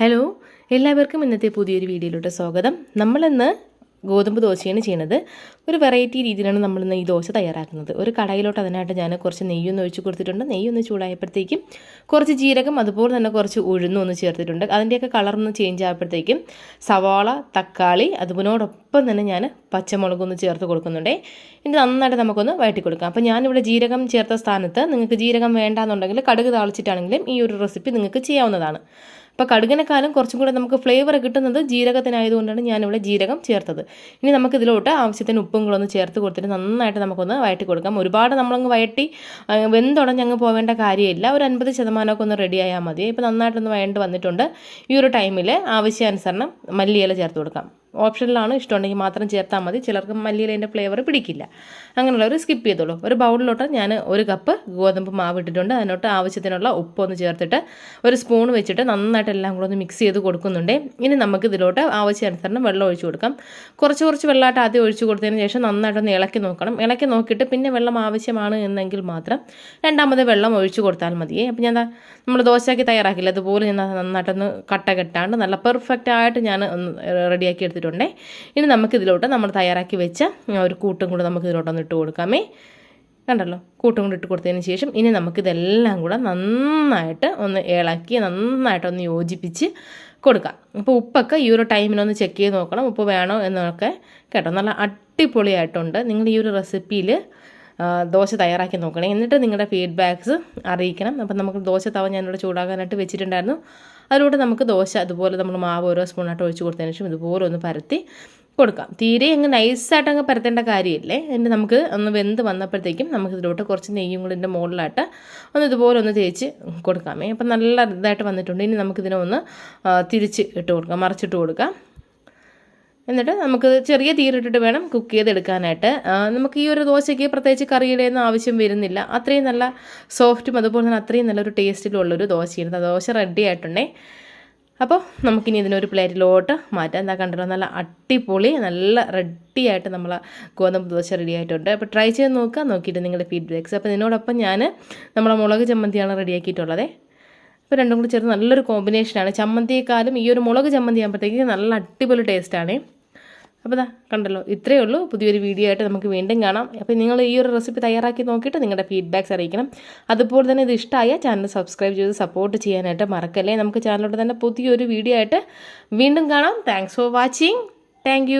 Hello എല്ലാവർക്കും ഇന്നത്തെ പുതിയൊരു വീഡിയോയിലോട്ട് സ്വാഗതം. നമ്മളിന്ന് ഗോതമ്പ് ദോശയാണ് ചെയ്യുന്നത് ഒരു വെറൈറ്റി രീതിയിലാണ് നമ്മളിന്ന് ഈ ദോശ തയ്യാറാക്കുന്നത്. ഒരു കടയിലോട്ട് അതിനായിട്ട് ഞാൻ കുറച്ച് നെയ്യൊന്ന് ഒഴിച്ച് കൊടുത്തിട്ടുണ്ട്. നെയ്യൊന്ന് ചൂടായപ്പോഴത്തേക്കും കുറച്ച് ജീരകം അതുപോലെ തന്നെ കുറച്ച് ഉഴുന്നും ഒന്ന് ചേർത്തിട്ടുണ്ട്. അതിന്റെയൊക്കെ കളറൊന്ന് ചേഞ്ച് ആയപ്പോഴത്തേക്കും സവാള തക്കാളി അതിനോടൊപ്പം തന്നെ ഞാൻ പച്ചമുളകൊന്ന് ചേർത്ത് കൊടുക്കുന്നുണ്ടേ. ഇനി നന്നായിട്ട് നമുക്കൊന്ന് വഴറ്റി കൊടുക്കാം അപ്പോൾ ഞാനിവിടെ ജീരകം ചേർത്ത സ്ഥാനത്ത് നിങ്ങൾക്ക് ജീരകം വേണ്ടാന്നുണ്ടെങ്കിൽ കടുക് താളിച്ചിട്ടാണെങ്കിലും ഈ ഒരു റെസിപ്പി നിങ്ങൾക്ക് ചെയ്യാവുന്നതാണ്. അപ്പോൾ കടുകിനെക്കാളും കുറച്ചും കൂടെ നമുക്ക് ഫ്ലേവർ കിട്ടുന്നത് ജീരകത്തിനായതുകൊണ്ടാണ് ഞാനിവിടെ ജീരകം ചേർത്തത്. ഇനി നമുക്ക് ഇതിലോട്ട് ആവശ്യത്തിന് ഉപ്പും കൂടെ ഒന്ന് ചേർത്ത് കൊടുത്തിട്ട് നന്നായിട്ട് നമുക്കൊന്ന് വയറ്റി കൊടുക്കാം. ഒരുപാട് നമ്മളങ്ങ് വഴറ്റി ആ, വെന്തുടഞ്ഞ് അങ്ങ് പോവേണ്ട കാര്യമില്ല. ഒരു അൻപത് ശതമാനമൊക്കെ ഒന്ന് റെഡി ആയാൽ മതി. ഇപ്പോൾ നന്നായിട്ടൊന്ന് വഴണ്ട് വന്നിട്ടുണ്ട്. ഈ ഒരു ടൈമിൽ ആവശ്യാനുസരണം മല്ലിയില ചേർത്ത് കൊടുക്കാം. ഓപ്ഷനിലാണ് ഇഷ്ടമുണ്ടെങ്കിൽ മാത്രം ചേർത്താൽ മതി. ചിലർക്ക് മല്ലിയിലേന്റെ ഫ്ലേവർ പിടിക്കില്ല. അങ്ങനെയുള്ളവർ സ്കിപ്പ് ചെയ്തോളൂ. ഒരു ബൗളിലോട്ട് ഞാൻ ഒരു കപ്പ് ഗോതമ്പ് മാവ് ഇട്ടിട്ടുണ്ട്. അതിനോട്ട് ആവശ്യത്തിനുള്ള ഉപ്പൊന്ന് ചേർത്തിട്ട് ഒരു സ്പൂൺ വെച്ചിട്ട് നന്നായിട്ട് എല്ലാം കൂടെ ഒന്ന് മിക്സ് ചെയ്ത് കൊടുക്കുന്നുണ്ട്. ഇനി നമുക്ക് ഇതിലോട്ട് ആവശ്യാനുസരണം വെള്ളം ഒഴിച്ചു കൊടുക്കാം. കുറച്ച് കുറച്ച് വെള്ളമായിട്ട് ആദ്യം ഒഴിച്ചു കൊടുത്തതിന് ശേഷം നന്നായിട്ടൊന്ന് ഇളക്കി നോക്കണം. ഇളക്കി നോക്കിയിട്ട് പിന്നെ വെള്ളം ആവശ്യമാണ് എന്നെങ്കിൽ മാത്രം രണ്ടാമത് വെള്ളം ഒഴിച്ചു കൊടുത്താൽ മതിയേ അപ്പം ഞാൻ നമ്മൾ ദോശയ്ക്ക് തയ്യാറാക്കില്ല അതുപോലെ ഞാൻ നന്നായിട്ടൊന്ന് കട്ട കെട്ടാണ്ട് നല്ല പെർഫെക്റ്റ് ആയിട്ട് ഞാൻ റെഡിയാക്കി എടുത്തിട്ടുണ്ടേ. ഇനി നമുക്ക് ഇതിലോട്ട് നമ്മൾ തയ്യാറാക്കി വെച്ച ഒരു കൂട്ടും കൂടെ നമുക്ക് ഇതിലോട്ടൊന്ന് ഇട്ട് കൊടുക്കാമേ. കണ്ടല്ലോ? കൂട്ടും കൂടി ഇട്ട് കൊടുത്തതിന് ശേഷം ഇനി നമുക്കിതെല്ലാം കൂടെ നന്നായിട്ട് ഒന്ന് ഇളക്കി നന്നായിട്ടൊന്ന് യോജിപ്പിച്ച് കൊടുക്കാം. അപ്പോൾ ഉപ്പൊക്കെ ഈ ഒരു ടൈമിനൊന്ന് ചെക്ക് ചെയ്ത് നോക്കണം. ഉപ്പ് വേണോ എന്നൊക്കെ കേട്ടോ. നല്ല അടിപൊളിയായിട്ടുണ്ട്. നിങ്ങൾ ഈ ഒരു റെസിപ്പിയിൽ ദോശ തയ്യാറാക്കി നോക്കണേ. എന്നിട്ട് നിങ്ങളുടെ ഫീഡ്ബാക്ക്സ് അറിയിക്കണം. അപ്പം നമുക്ക് ദോശ തവ ഞാനിവിടെ ചൂടാക്കാനായിട്ട് വെച്ചിട്ടുണ്ടായിരുന്നു. അതിലൂടെ നമുക്ക് ദോശ അതുപോലെ നമ്മൾ മാവ് ഓരോ സ്പൂണായിട്ട് ഒഴിച്ച് കൊടുത്തതിന് ശേഷം ഇതുപോലെ ഒന്ന് പരത്തി കൊടുക്കാം. തീരെ അങ്ങ് നൈസായിട്ട് അങ്ങ് പരത്തേണ്ട കാര്യമില്ലേ? എന്നിട്ട് നമുക്ക് ഒന്ന് വെന്ത് വന്നപ്പോഴത്തേക്കും നമുക്ക് ഇതിലോട്ട് കുറച്ച് നെയ്യും കൂടി ഇതിന്റെ മുകളിലായിട്ട് ഒന്ന് ഇതുപോലെ ഒന്ന് തേച്ച് കൊടുക്കാമേ. അപ്പം നല്ല ഇതായിട്ട് വന്നിട്ടുണ്ട്. ഇനി നമുക്കിതിനെ ഒന്ന് തിരിച്ച് ഇട്ട് കൊടുക്കാം. മറിച്ചിട്ട് കൊടുക്കാം. എന്നിട്ട് നമുക്ക് ചെറിയ തീരിട്ടിട്ട് വേണം കുക്ക് ചെയ്തെടുക്കാനായിട്ട്. നമുക്ക് ഈ ഒരു ദോശയ്ക്ക് പ്രത്യേകിച്ച് കറിയുടെയൊന്നും ആവശ്യം വരുന്നില്ല. അത്രയും നല്ല സോഫ്റ്റും അതുപോലെ തന്നെ അത്രയും നല്ലൊരു ടേസ്റ്റിലുള്ളൊരു ആ ദോശ റെഡി ആയിട്ടുണ്ടേ. അപ്പോൾ നമുക്കിനി ഇതിനൊരു പ്ലേറ്റിലോട്ട് മാറ്റാം. എന്താ കണ്ടല്ലോ നല്ല അടിപൊളി നല്ല റെഡിയായിട്ട് നമ്മൾ ഗോതമ്പ് ദോശ റെഡി ആയിട്ടുണ്ട്. അപ്പോൾ ട്രൈ ചെയ്ത് നോക്കുക നോക്കിയിട്ട് നിങ്ങളുടെ ഫീഡ്ബാക്ക്സ് അപ്പോൾ ഇതിനോടൊപ്പം ഞാൻ നമ്മളെ മുളക് ചമ്മന്തിയാണ് റെഡിയാക്കിയിട്ടുള്ളത് അപ്പോൾ രണ്ടും കൂടി ചേർന്ന് നല്ലൊരു കോമ്പിനേഷനാണ് ചമ്മന്തിയെക്കാളും ഈ ഒരു മുളക് ചമ്മന്തി ആകുമ്പോഴത്തേക്ക് നല്ല അടിപൊളി ടേസ്റ്റാണ് അപ്പോൾ ഇതാ കണ്ടല്ലോ ഇത്രയേ ഉള്ളൂ. പുതിയൊരു വീഡിയോ ആയിട്ട് നമുക്ക് വീണ്ടും കാണാം. അപ്പോൾ നിങ്ങൾ ഈ ഒരു റെസിപ്പി തയ്യാറാക്കി നോക്കിയിട്ട് നിങ്ങളുടെ ഫീഡ്ബാക്ക്സ് അറിയിക്കണം. അതുപോലെ തന്നെ ഇത് ഇഷ്ടമായ ചാനൽ സബ്സ്ക്രൈബ് ചെയ്ത് സപ്പോർട്ട് ചെയ്യാനായിട്ട് മറക്കല്ലേ. നമുക്ക് ചാനലോട്ട് തന്നെ പുതിയൊരു വീഡിയോ ആയിട്ട് വീണ്ടും കാണാം. Thanks for watching thank